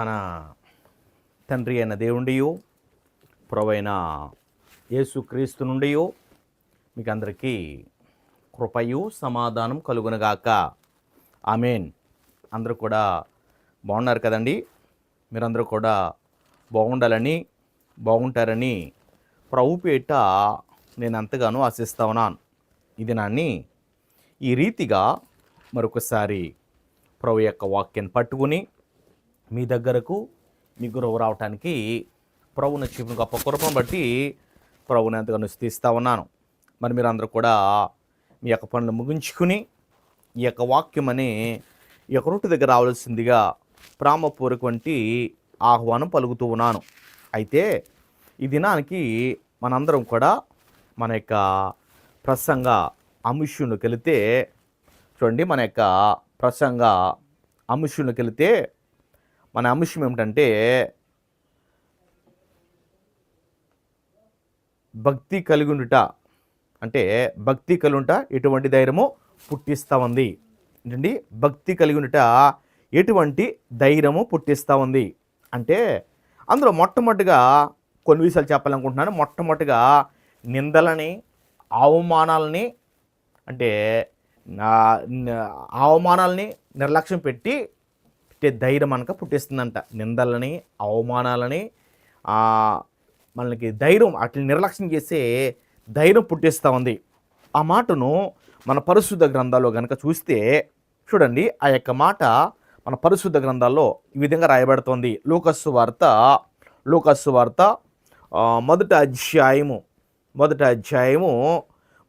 మన తండ్రి అయిన దేవుండియు ప్రొవైన యేసుక్రీస్తు నుండి మీకు అందరికీ కృపయు సమాధానం కలుగునగాక. ఆమెన్. అందరూ కూడా బాగున్నారు కదండి? మీరందరూ కూడా బాగుండాలని బాగుంటారని ప్రభు పేట నేను ఎంతగానో ఆశిస్తా ఉన్నాను. ఇది నాన్ని ఈ రీతిగా మరొకసారి ప్రభు యొక్క వాక్యాన్ని పట్టుకుని మీ దగ్గరకు మీ గురువు రావటానికి ప్రభుని చూపిన గొప్ప కృపను బట్టి ప్రభుని ఎంతగానో స్థిస్తూ ఉన్నాను. మరి మీరు అందరూ కూడా మీ యొక్క పనులు ముగించుకుని ఈ యొక్క వాక్యం అనే ఈ యొక్క రొట్టు దగ్గర రావాల్సిందిగా ప్రేమపూర్వకవంటి ఆహ్వానం పలుకుతూ ఉన్నాను. అయితే ఈ దినానికి మనందరం కూడా మన యొక్క ప్రసంగ అంశంలోకి వెళితే చూడండి మన యొక్క ప్రసంగ అంశంలోకి వెళితే మన అంశం ఏమిటంటే భక్తి కలిగుండుట అంటే భక్తి కలిగి ఎటువంటి ధైర్యము? పుట్టిస్తూ ఉంది ఏంటండి? భక్తి కలిగుండుట ఎటువంటి ధైర్యము? పుట్టిస్తూ ఉంది అంటే అందులో మొట్టమొదటిగా కొన్ని విషయాలు చెప్పాలనుకుంటున్నాను. మొట్టమొదటిగా నిందలని అవమానాలని అంటే అవమానాలని నిర్లక్ష్యం పెట్టి పెట్టే ధైర్యం అనక పుట్టిస్తుందంట. నిందలని అవమానాలని మనకి ధైర్యం అట్లా నిర్లక్ష్యం చేసే ధైర్యం పుట్టిస్తూ ఉంది. ఆ మాటను మన పరిశుద్ధ గ్రంథాల్లో కనుక చూస్తే చూడండి ఆ యొక్క మాట మన పరిశుద్ధ గ్రంథాల్లో ఈ విధంగా రాయబడుతోంది. లోకస్సు వార్త లోకస్సు వార్త మొదట మొదటి అధ్యాయము మొదటి అధ్యాయము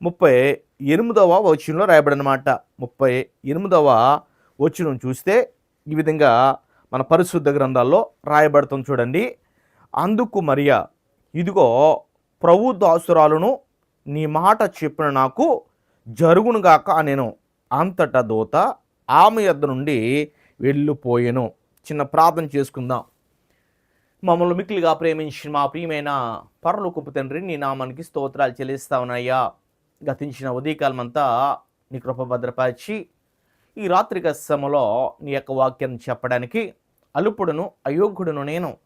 ముప్పై ఎనిమిదవ వచనంలో రాయబడినమాట ముప్పై ఎనిమిదవ వచనం చూస్తే ఈ విధంగా మన పరిశుద్ధ గ్రంథాల్లో రాయబడుతుంది చూడండి. అందుకు మరియా ఇదిగో ప్రభు దాసురాలను నీ మాట చెప్పిన నాకు జరుగునుగాక నేను అంతటా దూత ఆమె యొద్ద నుండి వెళ్ళిపోయాను. చిన్న ప్రార్థన చేసుకుందాం. మమ్మల్ని మిక్కిలిగా ప్రేమించిన మా ప్రియమైన పరలోకపు తండ్రి నీ నామానికి స్తోత్రాలు చెల్లిస్తా ఉన్నాయా గతించిన ఉదయకాలమంతా నీ కృప భద్రపరిచి ఈ రాత్రిక సమలో నీ యొక్క వాక్యం చెప్పడానికి అలుపుడును అయోగ్యుడును నేను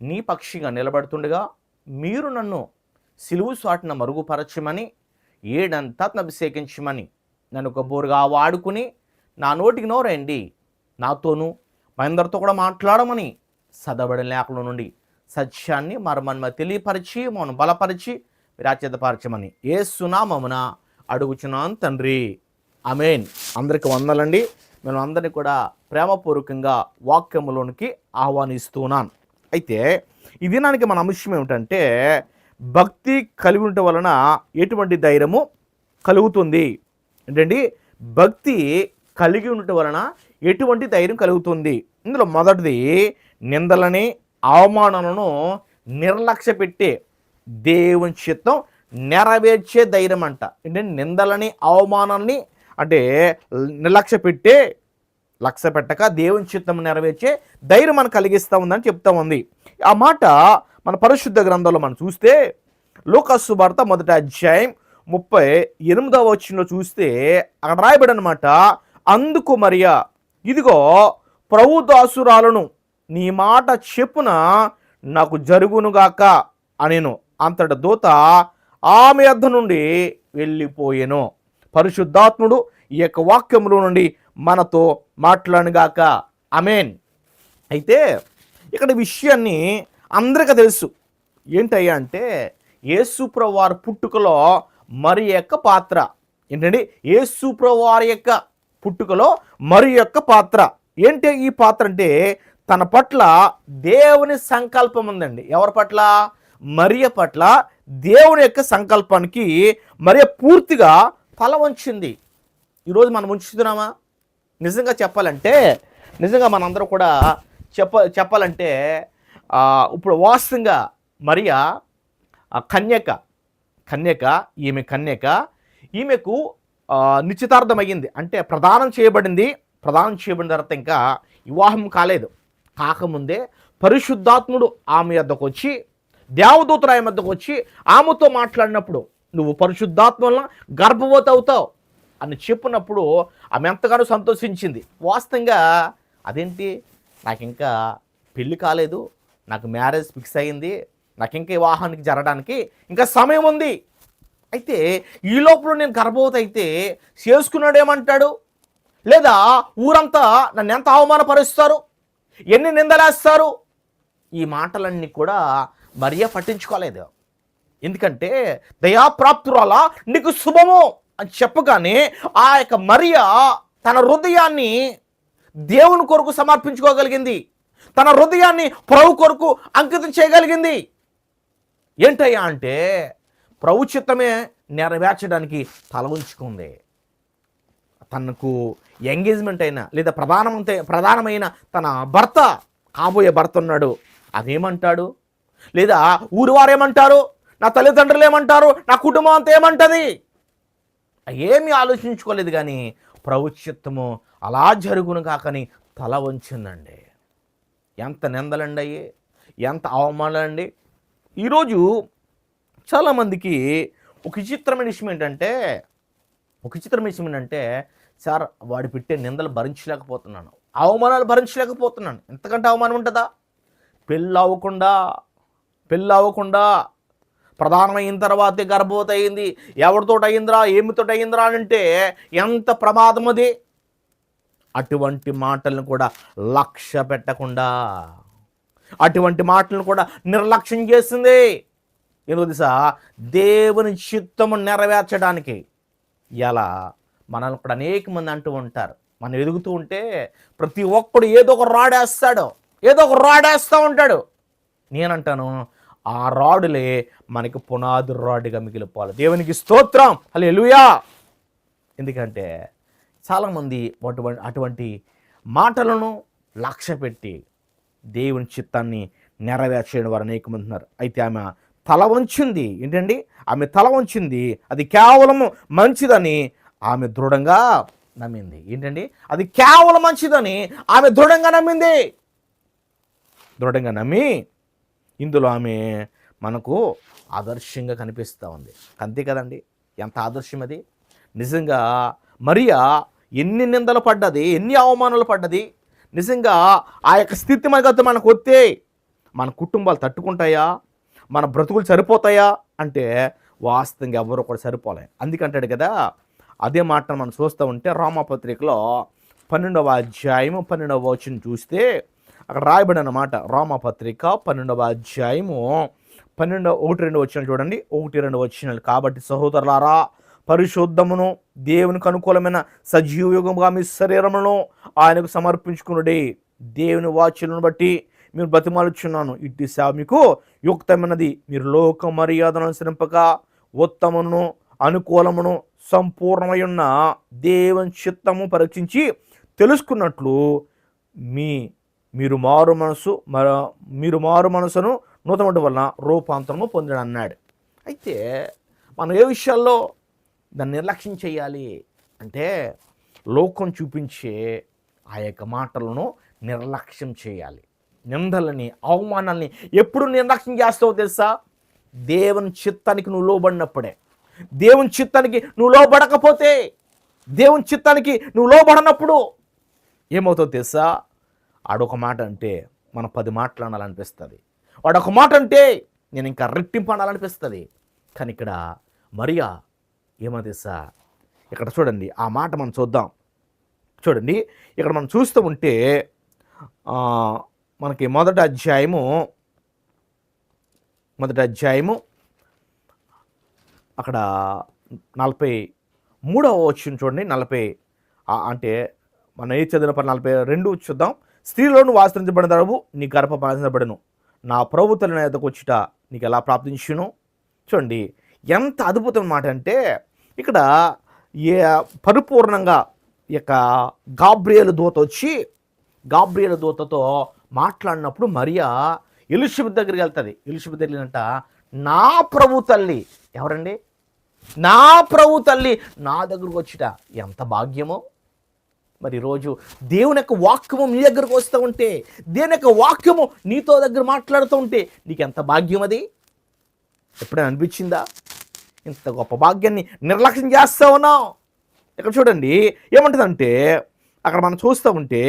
నీ పక్షిగా నిలబడుతుండగా మీరు నన్ను సిలువు సాటున మరుగుపరచమని ఏడంతా అభిషేకించమని నన్ను ఒక బోరుగా వాడుకుని నా నోటికి నోరండి నాతోనూ మా కూడా మాట్లాడమని సదబడిన లేఖల నుండి సత్యాన్ని మరమన్మ తెలియపరిచి మనం బలపరిచి విరాచేతపరచమని ఏ సునామమున అడుగుచున్నాను తండ్రి. అమేన్ అందరికి వందలండి. మేము అందరినీ కూడా ప్రేమపూర్వకంగా వాక్యములోనికి ఆహ్వానిస్తున్నాను. అయితే ఈ దినానికి మన అంశం ఏమిటంటే భక్తి కలిగి ఉండటం వలన ఎటువంటి ధైర్యము కలుగుతుంది? ఏంటండి? భక్తి కలిగి ఉండటం వలన ఎటువంటి ధైర్యం కలుగుతుంది? ఇందులో మొదటిది నిందలని అవమానాలను నిర్లక్ష్యపెట్టే దేవుని చిత్తం నెరవేర్చే ధైర్యం అంట ఏంటంటే నిందలని అవమానాలని అంటే నిర్లక్ష్య పెట్టి లక్ష్య పెట్టక దేవుని చిత్తం నెరవేర్చే ధైర్యం మనకు కలిగిస్తూ ఉందని చెప్తా ఉంది. ఆ మాట మన పరిశుద్ధ గ్రంథంలో మనం చూస్తే లోకస్సు వార్త మొదటి అధ్యాయం ముప్పై ఎనిమిదవ వచ్చినలో చూస్తే అక్కడ రాయబడి అనమాట అందుకు మరియా ఇదిగో ప్రభు దాసురాలను నీ మాట చెప్పున నాకు జరుగునుగాక అనేను. అంతట దూత ఆమె అద్ద నుండి వెళ్ళిపోయెను. పరిశుద్ధాత్ముడు ఈ యొక్క వాక్యములో నుండి మనతో మాట్లాడుగాక అమేన్ అయితే ఇక్కడ విషయాన్ని అందరికీ తెలుసు. ఏంటయ్యా అంటే యేసుప్రభు పుట్టుకలో మరి యొక్క పాత్ర. ఏంటండి? యేసుప్రభు యొక్క పుట్టుకలో మరి యొక్క పాత్ర. ఏంటి ఈ పాత్ర అంటే తన పట్ల దేవుని సంకల్పం ఉందండి. ఎవరి పట్ల? మరియ పట్ల దేవుని యొక్క సంకల్పానికి మరియ పూర్తిగా తల వంచింది. ఈరోజు మనం ఉంచుతున్నామా? నిజంగా చెప్పాలంటే నిజంగా మనందరూ కూడా చెప్ప చెప్పాలంటే ఇప్పుడు వాస్తవంగా మరియా ఆ, కన్యక కన్యక ఈమె కన్యక ఈమెకు నిశ్చితార్థమయ్యింది. అంటే ప్రదానం చేయబడింది. ప్రదానం చేయబడిన తర్వాత ఇంకా వివాహం కాలేదు. కాకముందే పరిశుద్ధాత్ముడు ఆమె వద్దకు వచ్చి దేవదూతలు ఆమె వద్దకు వచ్చి ఆమెతో మాట్లాడినప్పుడు నువ్వు పరిశుద్ధాత్మ వలన గర్భవతి అవుతావు అని చెప్పినప్పుడు ఆమె ఎంతగానో సంతోషించింది. వాస్తవంగా అదేంటి? నాకు ఇంకా పెళ్ళి కాలేదు నాకు మ్యారేజ్ ఫిక్స్ అయింది నాకు ఇంకా వివాహానికి జరగడానికి ఇంకా సమయం ఉంది. అయితే ఈ లోపల నేను గర్భవతి అయితే చేసుకున్నాడు ఏమంటాడు? లేదా ఊరంతా నన్ను ఎంత అవమానపరుస్తారు? ఎన్ని నిందలేస్తారు? ఈ మాటలన్నీ కూడా మరియ పట్టించుకోలేదు. ఎందుకంటే దయాప్రాప్తురాల నీకు శుభము అని చెప్పగానే ఆ యొక్క మరియ తన హృదయాన్ని దేవుని కొరకు సమర్పించుకోగలిగింది. తన హృదయాన్ని ప్రభు కొరకు అంకితం చేయగలిగింది. ఏంటయ్యా అంటే ప్రభు చిత్తమే నెరవేర్చడానికి తల ఉంచుకుంది తనకు ఎంగేజ్మెంట్ అయిన లేదా ప్రధానమంతే ప్రధానమైన తన భర్త కాబోయే భర్త ఉన్నాడు. అదేమంటాడు? లేదా ఊరు వారేమంటారు? నా తల్లిదండ్రులు ఏమంటారు? నా కుటుంబం అంతా ఏమంటుంది? ఏమీ ఆలోచించుకోలేదు కానీ ప్రవచిత్తము అలా జరుగును కాకని తల వంచిందండి. ఎంత నిందలండి అయ్యి ఎంత అవమానాలండి. ఈరోజు చాలామందికి ఒక విచిత్రమైన విషయం ఏంటంటే ఒక విచిత్రమైన విషయం ఏంటంటే సార్ వాడు పెట్టే నిందలు భరించలేకపోతున్నాను. అవమానాలు భరించలేకపోతున్నాను. ఎంతకంటే అవమానం ఉంటుందా? పెళ్ళి అవ్వకుండా పెళ్ళి అవ్వకుండా ప్రధానమైన తర్వాతే గర్భవతి అయింది ఎవరితోటి ఏమితోటయిందిరా ఏమితోటి అయిందిరా అని అంటే ఎంత ప్రమాదం అది అటువంటి మాటలను కూడా లక్ష్య పెట్టకుండా అటువంటి మాటలను కూడా నిర్లక్ష్యం చేసింది. ఎందుకు తెలుసా? దేవుని చిత్తము నెరవేర్చడానికి. ఎలా? మనల్ని కూడా అనేక మంది అంటూ ఉంటారు. మనం ఎదుగుతూ ఉంటే ప్రతి ఒక్కడు ఏదో ఒక రాడేస్తాడు ఏదో ఒక రాడేస్తూ ఉంటాడు. నేనంటాను ఆ రాడులే మనకి పునాది రాడుగా మిగిలిపోవాలి. దేవునికి స్తోత్రం. అలా ఎలుయా ఎందుకంటే చాలామంది అటువంటి అటువంటి మాటలను లక్ష్య పెట్టి దేవుని చిత్తాన్ని నెరవేర్చేయడం వారు అనేక మంది ఉన్నారు అయితే ఆమె తల వంచింది. ఏంటండి? ఆమె తల వంచింది. అది కేవలం మంచిదని ఆమె దృఢంగా నమ్మింది. ఏంటండి? అది కేవలం మంచిదని ఆమె దృఢంగా నమ్మింది. దృఢంగా నమ్మి ఇందులో ఆమె మనకు ఆదర్శంగా కనిపిస్తూ ఉంది. అంతే కదండి? ఎంత ఆదర్శం అది? నిజంగా మరియా ఎన్ని నిందలు పడ్డది ఎన్ని అవమానాలు పడ్డది? నిజంగా ఆ యొక్క స్థితి మనకు మనకు వస్తే మన కుటుంబాలు తట్టుకుంటాయా? మన బ్రతుకులు సరిపోతాయా? అంటే వాస్తవంగా ఎవరు కూడా సరిపోలే. అందుకంటాడు కదా అదే మాట మనం చూస్తూ ఉంటే రామపత్రికలో పన్నెండవ అధ్యాయము పన్నెండవ వచనం చూస్తే అక్కడ రాయబడి అన్నమాట రామపత్రిక పన్నెండవ అధ్యాయము. పన్నెండవ ఒకటి రెండు వచ్చిన చూడండి. ఒకటి రెండు వచ్చినాలు కాబట్టి సహోదరులారా పరిశుద్ధమును దేవునికి అనుకూలమైన సజీవయుగముగా మీ శరీరమును ఆయనకు సమర్పించుకునుడి. దేవుని వాచ్యులను బట్టి మీరు బతిమాలుచున్నాను. ఇట్టి సేవ మీకు యుక్తమైనది. మీరు లోక మర్యాదను అనుసరింపక ఉత్తమమును అనుకూలమును సంపూర్ణమై ఉన్న దేవుని చిత్తము పరీక్షించి తెలుసుకున్నట్లు మీ మీరు మారు మనసు మర మీరు మారు మనసును నూతనటి వలన రూపాంతరము పొందడం అన్నాడు అయితే మనం ఏ విషయాల్లో దాన్ని నిర్లక్ష్యం చేయాలి అంటే లోకం చూపించే ఆ యొక్క మాటలను నిర్లక్ష్యం చేయాలి. నిందలని అవమానాల్ని ఎప్పుడు నిర్లక్ష్యం చేస్తావో తెలుసా? దేవుని చిత్తానికి నువ్వు లోబడినప్పుడే. దేవుని చిత్తానికి నువ్వు లోబడకపోతే దేవుని చిత్తానికి నువ్వు లోబడినప్పుడు ఏమవుతుందో తెలుసా? ఆడొక మాట అంటే మనం పది మాటలు అనాలనిపిస్తుంది వాడు ఒక మాట అంటే నేను ఇంకా రెట్టింపు అనాలనిపిస్తుంది కానీ ఇక్కడ మరియా ఏమో తెలుసా ఇక్కడ చూడండి ఆ మాట మనం చూద్దాం. చూడండి ఇక్కడ మనం చూస్తూ ఉంటే మనకి మొదటి అధ్యాయము మొదటి అధ్యాయము అక్కడ నలభై మూడవ వచ్చిన చూడండి నలభై అంటే మనం ఏ చదివిన పని నలభై రెండు చూద్దాం. స్త్రీలోను వాస్తరించబడిన దరవు నీ గర్భ పాలించబడను నా ప్రభుత్వ నా వచ్చిట నీకు ఎలా ప్రాప్తించును చూడండి ఎంత అద్భుతం మాట అంటే ఇక్కడ ఏ పరిపూర్ణంగా యొక్క గాబ్రియలు దూత వచ్చి గాబ్రియల దూతతో మాట్లాడినప్పుడు మరియా ఎలిషబెత్ దగ్గరికి వెళ్తుంది. ఎలిషబెత్ దగ్గరంట నా ప్రభు తల్లి. ఎవరండి? నా ప్రభు తల్లి. నా దగ్గరకు వచ్చిట. ఎంత భాగ్యమో. మరి రోజు దేవుని యొక్క వాక్యము నీ దగ్గరకు వస్తూ ఉంటే దేవుని యొక్క వాక్యము నీతో దగ్గర మాట్లాడుతూ ఉంటే నీకు ఎంత భాగ్యం అది? ఎప్పుడైనా అనిపించిందా? ఇంత గొప్ప భాగ్యాన్ని నిర్లక్ష్యం చేస్తా ఉన్నావు. ఇక్కడ చూడండి ఏమంటుందంటే అక్కడ మనం చూస్తూ ఉంటే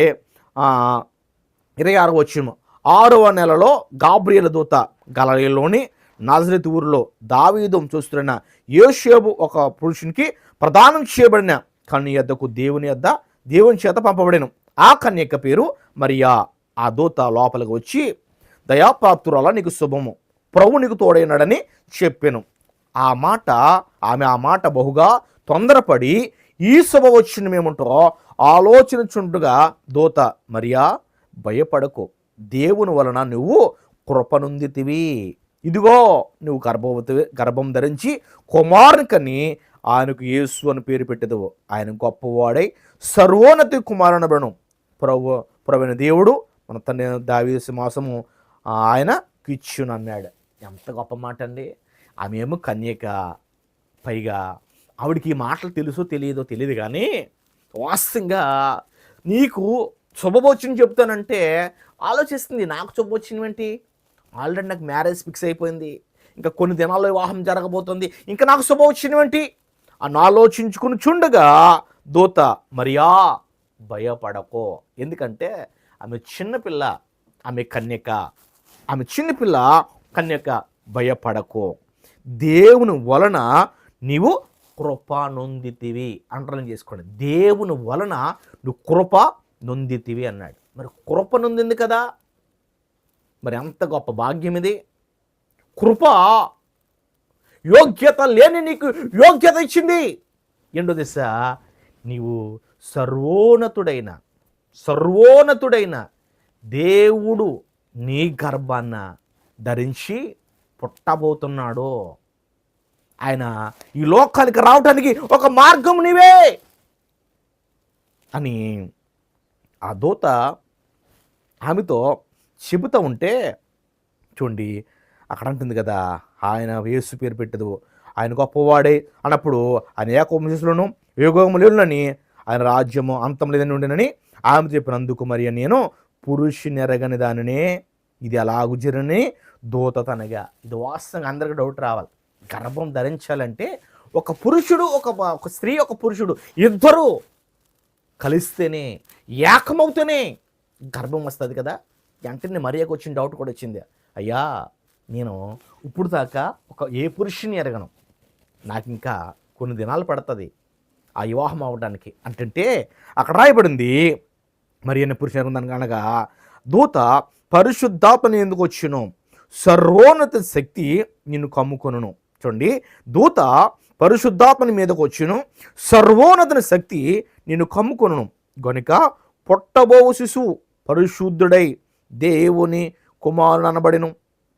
ఇరవై ఆరు వచ్చిన ఆరవ నెలలో గాబ్రియల దూత గలలీలోని నాజరిత్ ఊరిలో దావీదం చూస్తున్న యోషేబు ఒక పురుషునికి ప్రదానం చేయబడిన కన్ను యొద్దకు దేవుని యొద్ద దేవుని చేత పంపబడిన. ఆ కన్యక పేరు మరియా. ఆ దూత లోపలికి వచ్చి దయాపాత్రుల నీకు శుభము. ప్రభు నీకు తోడైనాడని చెప్పాను. ఆ మాట ఆమె ఆ మాట బహుగా తొందరపడి ఈ శుభ వచ్చిన మేముంటో ఆలోచించుండగా దూత మరియా భయపడకు. దేవుని వలన నువ్వు కృపనుందితివి. ఇదిగో నువ్వు గర్భవతి గర్భం ధరించి కుమారునికని ఆయనకు యేసు అని పేరు పెట్టేదవు. ఆయన గొప్పవాడై సర్వోన్నతి కుమారునబడను ప్రభు ప్రవీణ దేవుడు మన తన దావీ సింహాసము ఆయన కిచ్చును అన్నాడు. ఎంత గొప్ప మాట అండి ఆమె ఏమో కన్యక పైగా ఆవిడికి ఈ మాటలు తెలుసో తెలియదో తెలియదు కానీ వాస్తవంగా నీకు శుభవచనం చెప్తానంటే ఆలోచిస్తుంది. నాకు శుభవచనం ఏంటి? ఆల్రెడీ నాకు మ్యారేజ్ ఫిక్స్ అయిపోయింది. ఇంకా కొన్ని దినాల్లో వివాహం జరగబోతుంది. ఇంకా నాకు శుభవచనం ఏంటి? అని ఆలోచించుకుని చుండగా దూత మరియా భయపడకో. ఎందుకంటే ఆమె చిన్నపిల్ల ఆమె కన్యక ఆమె చిన్నపిల్ల కన్యక భయపడకో. దేవుని వలన నీవు కృప నొందితివి. అంటర్లైన్ చేసుకోండి. దేవుని వలన నువ్వు కృప నొందితివి అన్నాడు. మరి కృప నొందింది కదా? మరి అంత గొప్ప భాగ్యం ఇది. కృప యోగ్యత లేని నీకు యోగ్యత ఇచ్చింది. ఏంటో దిశ నీవు సర్వోన్నతుడైన సర్వోన్నతుడైన దేవుడు నీ గర్భాన్న ధరించి పుట్టబోతున్నాడు. ఆయన ఈ లోకానికి రావటానికి ఒక మార్గం నీవే. అని ఆ దూత ఆమెతో చెబుతూ ఉంటే చూడండి అక్కడ అంటుంది కదా ఆయన యేసు పేరు పెట్టదు ఆయన గొప్పవాడే అన్నప్పుడు ఆయన ఏకోమశిలోను యోగములని ఆయన రాజ్యము అంతం లేదని ఉండినని ఆమె చెప్పినందుకు మరి నేను పురుషు నెరగని దానినే ఇది అలాగు జరని దూత తనగా. ఇది వాస్తవంగా అందరికి డౌట్ రావాలి. గర్భం ధరించాలంటే ఒక పురుషుడు ఒక ఒక స్త్రీ ఒక పురుషుడు ఇద్దరు కలిస్తేనే ఏకమవుతేనే గర్భం వస్తుంది కదా. వెంటనే మరియకు వచ్చిన డౌట్ కూడా వచ్చింది. అయ్యా నేను ఇప్పుడు దాకా ఒక ఏ పురుషుని ఎరగను. నాకు ఇంకా కొన్ని దినాలు పడుతుంది ఆ వివాహం అవ్వడానికి. అంటే అక్కడ రాయబడింది మరి అన్న పురుషుని ఎరగదని అనగా దూత పరిశుద్ధాత్మని ఎందుకు వచ్చును? సర్వోన్నత శక్తి నిన్ను కమ్ముకొనును. చూడండి దూత పరిశుద్ధాత్మని మీదకు వచ్చును. సర్వోన్నత శక్తి నిన్ను కమ్ముకొనును. గనుక పొట్టబోవు శిశువు పరిశుద్ధుడై దేవుని కుమారుడు అనబడిను.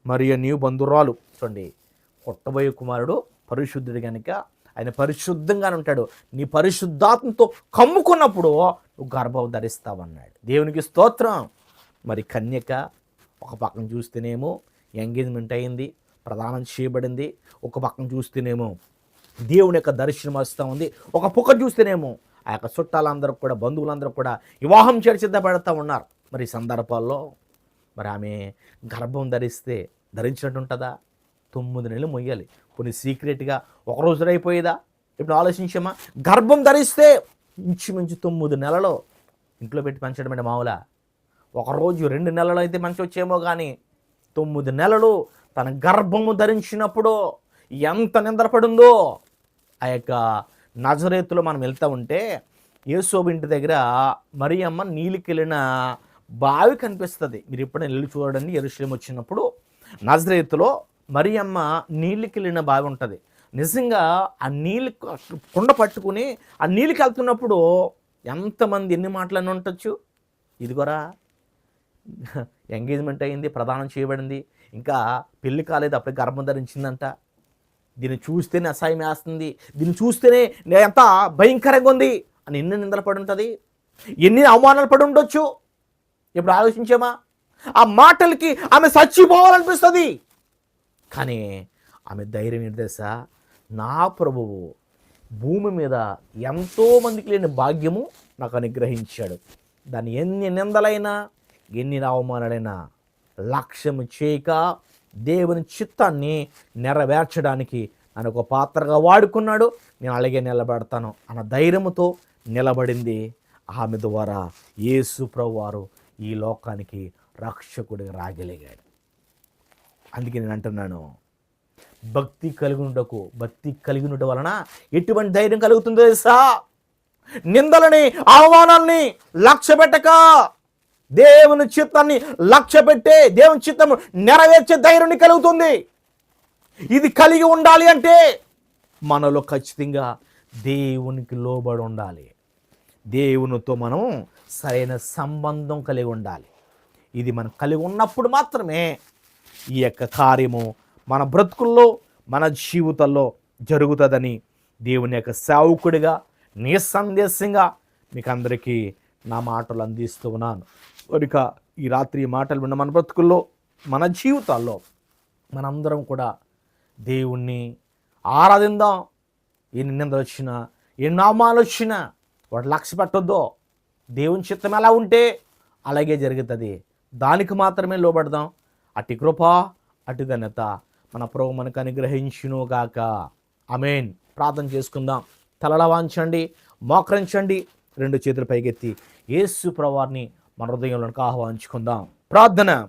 మరియు నీవు బంధురాలు? చూడండి పుట్టబోయే కుమారుడు పరిశుద్ధుడు కనుక ఆయన పరిశుద్ధంగానే ఉంటాడు. నీ పరిశుద్ధాత్మతో కమ్ముకున్నప్పుడు నువ్వు గర్భం ధరిస్తావన్నాడు. దేవునికి స్తోత్రం. మరి కన్యక ఒక పక్కన చూస్తేనేమో ఎంగేజ్మెంట్ అయింది ప్రదానం చేయబడింది. ఒక పక్కన చూస్తేనేమో దేవుని యొక్క దర్శనం వస్తూ ఉంది. ఒక పుక్క చూస్తేనేమో ఆ యొక్క చుట్టాలందరూ కూడా బంధువులందరూ కూడా వివాహం చేసి ఉన్నారు. మరి సందర్భాల్లో మరి ఆమె గర్భం ధరిస్తే ధరించినట్టు ఉంటుందా తొమ్మిది నెలలు మొయ్యాలి. కొన్ని సీక్రెట్గా ఒక రోజు అయిపోయేదా? ఇప్పుడు ఆలోచించమా గర్భం ధరిస్తే ఇంచుమించు తొమ్మిది నెలలో ఇంట్లో పెట్టి పెంచడం అంటే మామూలా? ఒకరోజు రెండు నెలలు అయితే మంచి వచ్చేమో కానీ తొమ్మిది నెలలు తన గర్భము ధరించినప్పుడు ఎంత నిద్రపడిందో ఆ యొక్క నజరేతులో మనం వెళ్తూ ఉంటే యేసోబు ఇంటి దగ్గర మరియమ్మ నీళ్ళకెళ్ళిన బావి కనిపిస్తుంది. మీరు ఎప్పుడైనా వెళ్ళి చూడండి ఎరుశ్లేం వచ్చినప్పుడు నజరేతులో మరియమ్మ నీళ్ళకెళ్ళిన బావి ఉంటుంది. నిజంగా ఆ నీళ్ళు కుండ పట్టుకుని ఆ నీళ్ళకి వెళ్తున్నప్పుడు ఎంతమంది ఎన్ని మాటలన్నీ ఉండొచ్చు. ఇదిగోరా ఎంగేజ్మెంట్ అయింది ప్రదానం చేయబడింది ఇంకా పెళ్ళి కాలేదు అప్పుడే గర్భం ధరించిందంట. దీన్ని చూస్తేనే అసహ్యం వేస్తుంది. దీన్ని చూస్తేనే ఎంత భయంకరంగా ఉంది అని ఎన్ని నిందలు పడి ఉంటుంది. ఎన్ని అవమానాలు పడి ఉండొచ్చు. ఇప్పుడు ఆలోచించామా? ఆ మాటలకి ఆమె చచ్చిపోవాలనిపిస్తుంది. కానీ ఆమె ధైర్యం ఏంటి తెలుసా? నా ప్రభువు భూమి మీద ఎంతోమందికి లేని భాగ్యము నాకు అనుగ్రహించాడు. దాన్ని ఎన్ని నిందలైనా ఎన్ని అవమానాలైనా లక్ష్యము చేయక దేవుని చిత్తాన్ని నెరవేర్చడానికి నన్ను ఒక పాత్రగా వాడుకున్నాడు. నేను అలాగే నిలబడతాను అన్న ధైర్యముతో నిలబడింది ఆమె ద్వారా యేసు ప్రభువారు. ఈ లోకానికి రక్షకుడిగా రాగలిగాడు. అందుకే నేను అంటున్నాను భక్తి కలిగి భక్తి కలిగి వలన ఎటువంటి ధైర్యం కలుగుతుందో తెలుసా? నిందలని అవమానాల్ని లక్ష్య పెట్టక దేవుని చిత్తాన్ని లక్ష్య పెట్టే దేవుని చిత్తము నెరవేర్చే ధైర్యం కలుగుతుంది. ఇది కలిగి ఉండాలి అంటే మనలో ఖచ్చితంగా దేవునికి లోబడి ఉండాలి. దేవునితో మనం సరైన సంబంధం కలిగి ఉండాలి. ఇది మనం కలిగి ఉన్నప్పుడు మాత్రమే ఈ యొక్క కార్యము మన బ్రతుకుల్లో మన జీవితంలో జరుగుతుందని దేవుని యొక్క సేవకుడిగా నిస్సందేశంగా మీకు అందరికీ నా మాటలు అందిస్తూ ఉన్నాను. కనుక ఈ రాత్రి మాటలు విన్న మన బ్రతుకుల్లో మన జీవితాల్లో మనందరం కూడా దేవుణ్ణి ఆరాధిందాం. ఎన్ని నిందలు వచ్చినా ఎన్ని నామాలు వచ్చినా వాటి లక్ష్య పెట్టొద్దు దేవుని చిత్తం ఎలా ఉంటే అలాగే జరుగుతుంది. దానికి మాత్రమే లోబడదాం. అటు కృప అటు ఘనత మన ప్రభు మనకు అనుగ్రహించునుగాక. అమేన్ ప్రార్థన చేసుకుందాం. తలల వాంచండి మోకరించండి రెండు చేతులు పైకెత్తి యేసు ప్రవారిని మన హృదయంలోనికి ఆహ్వానించుకుందాం. ప్రార్థన.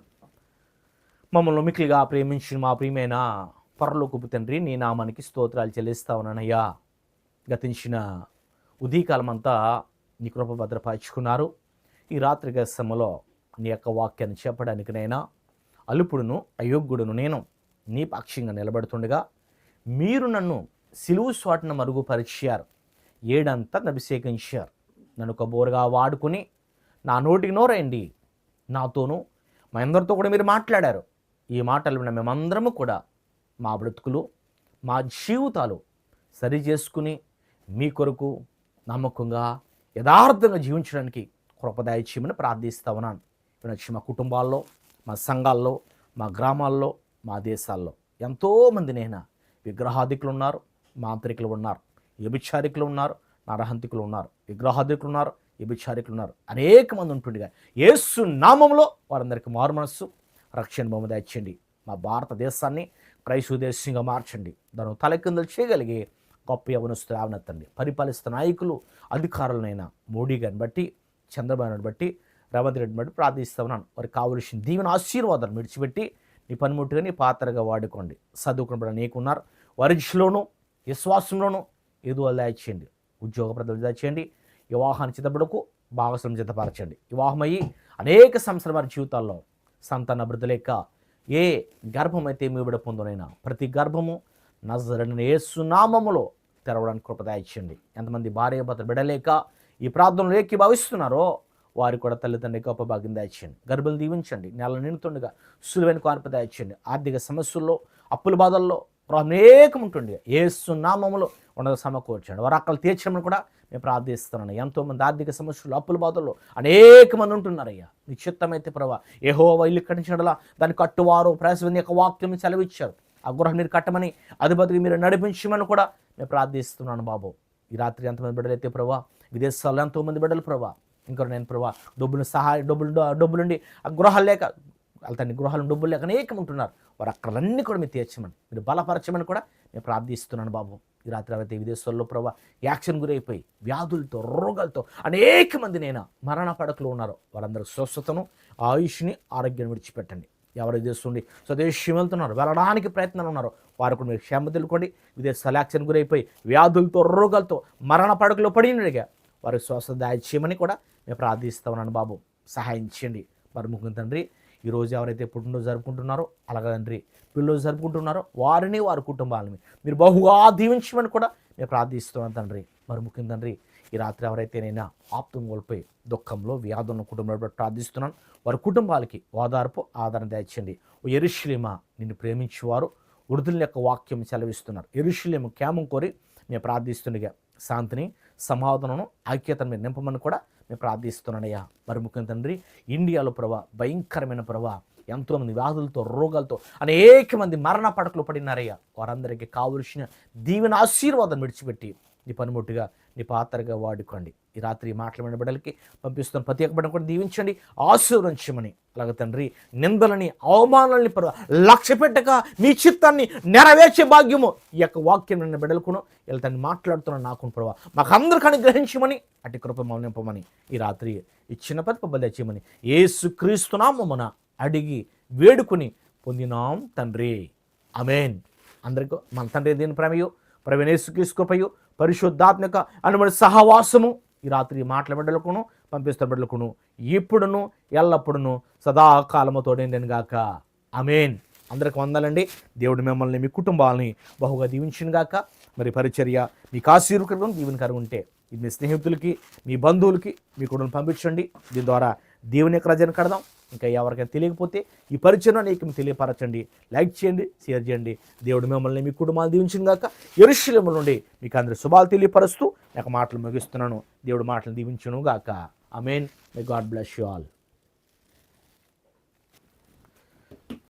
మమ్మల్ని మిక్కిలిగా ప్రేమించిన మా ప్రియమైన పరలోకపు తండ్రి నీ నామానికి స్తోత్రాలు చెల్లిస్తా ఉన్నానయ్యా. గతించిన ఉదయకాలం అంతా నీ కృప భద్రపరుచుకున్నారు ఈ రాత్రి సమలో నీ యొక్క వాక్యాన్ని చెప్పడానికి నైనా? అలుపుడును అయోగ్యుడును నేను. నీ పక్షంగా నిలబడుతుండగా మీరు నన్ను సిలువు స్వాటను మరుగుపరిచారు. ఏడంతా అభిషేకించారు. నన్ను ఒక బోరుగా వాడుకుని నా నోటికి నోరండి నాతోనూ మా అందరితో కూడా మీరు మాట్లాడారు. ఈ మాటలు విన్న మేమందరము కూడా మా బ్రతుకులు మా జీవితాలు సరి చేసుకుని మీ కొరకు నమ్మకంగా యథార్థంగా జీవించడానికి కృపదాయ ప్రార్థిస్తూ ప్రార్థిస్తా ఉన్నాను. వినొచ్చి మా కుటుంబాల్లో మా సంఘాల్లో మా గ్రామాల్లో మా దేశాల్లో ఎంతోమంది నేను విగ్రహాధికులు ఉన్నారు మాంత్రికులు ఉన్నారు వ్యభిచారికులు ఉన్నారు నరహంతికులు ఉన్నారు విగ్రహాధికులు ఉన్నారు వ్యభిచారికులు ఉన్నారు. అనేక మంది ఉంటుండగా యేసు నామంలో వారందరికీ మారు మనస్సు రక్షణ బొమ్మ దాచండి మా భారతదేశాన్ని క్రైస్తవ దేశంగా మార్చండి. దాని తలకిందులు చేయగలిగే గొప్ప యవనస్తులు ఆవనెత్తండి పరిపాలిస్తున్న నాయకులు అధికారులనైనా మోడీ గారిని బట్టి చంద్రబాబుని బట్టి రేవంత్ రెడ్డిని బట్టి ప్రార్థిస్తా ఉన్నాను. వారికి కావలసిన దీవెన ఆశీర్వాదాలు విడిచిపెట్టి నీ పనిముట్టుగా నీ పాత్రగా వాడుకోండి. చదువుకున్న నీకున్నారు వారి దిశలోనూ విశ్వాసంలోనూ ఏదో దాచేయండి ఉద్యోగ ప్రజలు దాచేయండి వివాహాన్ని చిత్తపడకు భాగస్వామ్యం చిత్తపరచండి వివాహమయ్యి అనేక సంవత్సరాల వారి జీవితాల్లో సంతాన అభివృద్ధి లేక ఏ గర్భమైతే మీవిడ పొందునైనా ప్రతి గర్భము నజరని ఏసునామములో తెరవడానికి కృప ఇచ్చండి ఎంతమంది భార్య భర్త బిడలేక ఈ ప్రార్థనలు ఏకి భావిస్తున్నారో వారు కూడా తల్లిదండ్రి గొప్ప భాగ్యం దాయించండి గర్భలు దీవించండి. నెల నిండుతుండగా సులువైన కార్ప ఇచ్చండి ఆర్థిక సమస్యల్లో అప్పుల బాధల్లో అనేకం ఉంటుంది ఏసు నామములో ఉండదు సమకూర్చండి. వారు అక్కడ తీర్చమని కూడా మేము ప్రార్థిస్తున్నాను. ఎంతోమంది ఆర్థిక సమస్యలు అప్పుల బాధల్లో అనేక మంది ఉంటున్నారయ్యా. నిశ్చిత్తమైతే ప్రభా ఏహో ఇల్లు కట్టించడలా దాన్ని కట్టువారు ప్రవేశం యొక్క వాక్యం సెలవిచ్చారు. ఆ గృహం మీరు కట్టమని అధిపతికి మీరు నడిపించమని కూడా నేను ప్రార్థిస్తున్నాను బాబు. ఈ రాత్రి ఎంతమంది బిడ్డలు అయితే ప్రభా? విదేశాల్లో ఎంతోమంది బిడ్డలు ప్రభా? ఇంకా నేను ప్రభా డబ్బులు సహాయ డబ్బులు డబ్బులుండి ఆ గృహాలు లేక వాళ్ళ గృహాలు డబ్బులు లేక అనేకం ఉంటున్నారు. వారు అక్కడన్నీ కూడా మీరు తీర్చమని మీరు బలపరచమని కూడా నేను ప్రార్థిస్తున్నాను బాబు. ఈ రాత్రి అయితే విదేశాల్లో ప్రభా యాక్షన్ గురైపోయి వ్యాధులతో రోగాలతో అనేక మంది నేను మరణ పడకలు ఉన్నారు వారందరూ స్వస్థతను ఆయుష్ని ఆరోగ్యాన్ని విడిచిపెట్టండి. ఎవరు చేస్తుండి? స్వదేశం వెళ్తున్నారు వెళ్ళడానికి ప్రయత్నాలు ఉన్నారు. వారు కూడా మీరు క్షేమ తెలుకోండి విదేశ సెలాక్షన్ గురైపోయి వ్యాధులతో రోగాలతో మరణ పడకలో పడినడిగా వారి స్వస్థ దాయిచ్యమని కూడా మేము ప్రార్థిస్తా ఉన్నాను బాబు. సహాయం చేయండి. మరి ముఖ్యం తండ్రి ఈరోజు ఎవరైతే పుట్టినరోజు జరుపుకుంటున్నారో అలాగే తండ్రి పిల్లలు జరుపుకుంటున్నారో వారిని వారి కుటుంబాలని మీరు బహుగా దీవించమని కూడా మేము ప్రార్థిస్తున్నాం తండ్రి. మరి ముఖ్యం తండ్రి ఈ రాత్రి ఎవరైతేనైనా ఆప్తం కోల్పోయి దుఃఖంలో వ్యాధులను కుటుంబంలో ప్రార్థిస్తున్నాను. వారి కుటుంబాలకి ఓదార్పు ఆదరణ దాచండి ఓ నిన్ను ప్రేమించేవారు వృద్ధుల యొక్క వాక్యం సెలవిస్తున్నారు. ఎరుషులేము క్యామం కోరి మేము ప్రార్థిస్తుండగా శాంతిని సమాధానం ఐక్యతను మీరు నింపమని కూడా మేము ప్రార్థిస్తున్నానయ్యా. మరి ముఖ్యం తండ్రి ఇండియాలో ప్రభా భయంకరమైన ప్రభా ఎంతోమంది వ్యాధులతో రోగాలతో అనేక మంది మరణ పడకలు పడినారయ్యా. వారందరికీ కావలసిన దీవెన ఆశీర్వాదం విడిచిపెట్టి ఈ పనిముట్టుగా నీ పాత్రగా వాడుకోండి. ఈ రాత్రి మాట్లాడిన బిడ్డలకి పంపిస్తున్న. ప్రతి ఒక్క బిడ్డను కూడా దీవించండి ఆశీర్వదించమని. అలాగే తండ్రి నిందలని అవమానాలని లక్ష్య పెట్టక మీ చిత్తాన్ని నెరవేర్చే భాగ్యము ఈ యొక్క వాక్యం నిన్న బిడ్డలకును. ఇలా తను మాట్లాడుతున్న నాకు ప్రభావ మాకు అందరికీ అనుగ్రహించమని అటు కృప మౌనింపమని ఈ రాత్రి ఇచ్చిన ప్రతి పబ్బలు తెచ్చేయమని ఏసుక్రీస్తున్నాము మన అడిగి వేడుకుని పొందినాం తండ్రి. అమేన్ అందరికీ మన తండ్రి దీని ప్రేమయు? ప్రవీణేశుకృపయు పరిశుద్ధాత్మక అనుమతి సహవాసము ఈ రాత్రి మాటల బిడ్డలకును పంపిస్తున్న బిడ్డలకును ఇప్పుడును ఎల్లప్పుడును సదాకాలముతోడేందని గాక. అమేన్ అందరికి వందాలండి. దేవుడు మిమ్మల్ని మీ కుటుంబాలని బహుగా దీవించిన గాక. మరి పరిచర్య మీకు ఆశీర్వకరం దీవెనకరం ఉంటే ఇది మీ స్నేహితులకి మీ బంధువులకి మీ కుటుంబం పంపించండి. దీని ద్వారా దేవుని యొక్క రజన కడదాం. ఇంకా ఎవరికైనా తెలియకపోతే ఈ పరిచయం నీకు తెలియపరచండి. లైక్ చేయండి షేర్ చేయండి. దేవుడు మిమ్మల్ని మీ కుటుంబాలు దీవించిన గాక ఎరుశలేము నుండి మీకు అందరి శుభాలు తెలియపరుస్తూ నాకు మాటలు ముగిస్తున్నాను. దేవుడు మాటలు దీవించను గాక. I mean may God bless you all